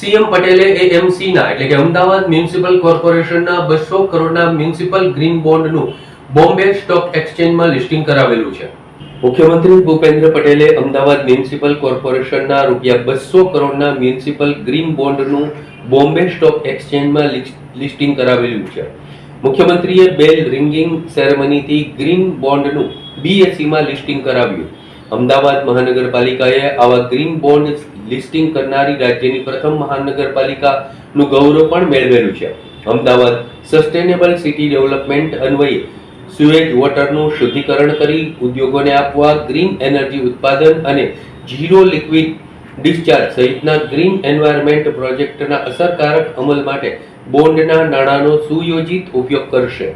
CM પટેલે એએમસીના, એટલે કે અમદાવાદ મ્યુનિસિપલ કોર્પોરેશનના બસો કરોડના મ્યુનિસિપલ ગ્રીન બોન્ડનું બોમ્બે સ્ટોક એક્સચેન્જમાં લિસ્ટિંગ કરાવેલું છે. મુખ્યમંત્રી ભૂપેન્દ્ર પટેલે અમદાવાદ મ્યુનિસિપલ કોર્પોરેશનના રૂપિયા બસો કરોડના મ્યુનિસિપલ ગ્રીન બોન્ડનું બોમ્બે સ્ટોક એક્સચેન્જમાં લિસ- લિસ્ટિંગ કરાવેલું છે. મુખ્યમંત્રીએ બેલ રિંગિંગ સેરેમનીથી ગ્રીન બોન્ડનું બીએસસીમાં લિસ્ટિંગ કરાવ્યું. અમદાવાદ મહાનગરપાલિકાએ આવા ગ્રીન બોન્ડ લિસ્ટિંગ કરનારી રાજ્યની પ્રથમ મહાનગરપાલિકાનું ગૌરવ પણ મેળવેલું છે. અમદાવાદ સસ્ટેનેબલ સિટી ડેવલપમેન્ટ અન્વયે સુએજ વોટરનું શુદ્ધિકરણ કરી ઉદ્યોગોને આપવા ગ્રીન એનર્જી ઉત્પાદન અને ઝીરો લિક્વિડ ડિસ્ચાર્જ સહિતના ગ્રીન એન્વાયરમેન્ટ પ્રોજેક્ટના અસરકારક અમલ માટે બોન્ડના નાણાંનો સુયોજિત ઉપયોગ કરશે.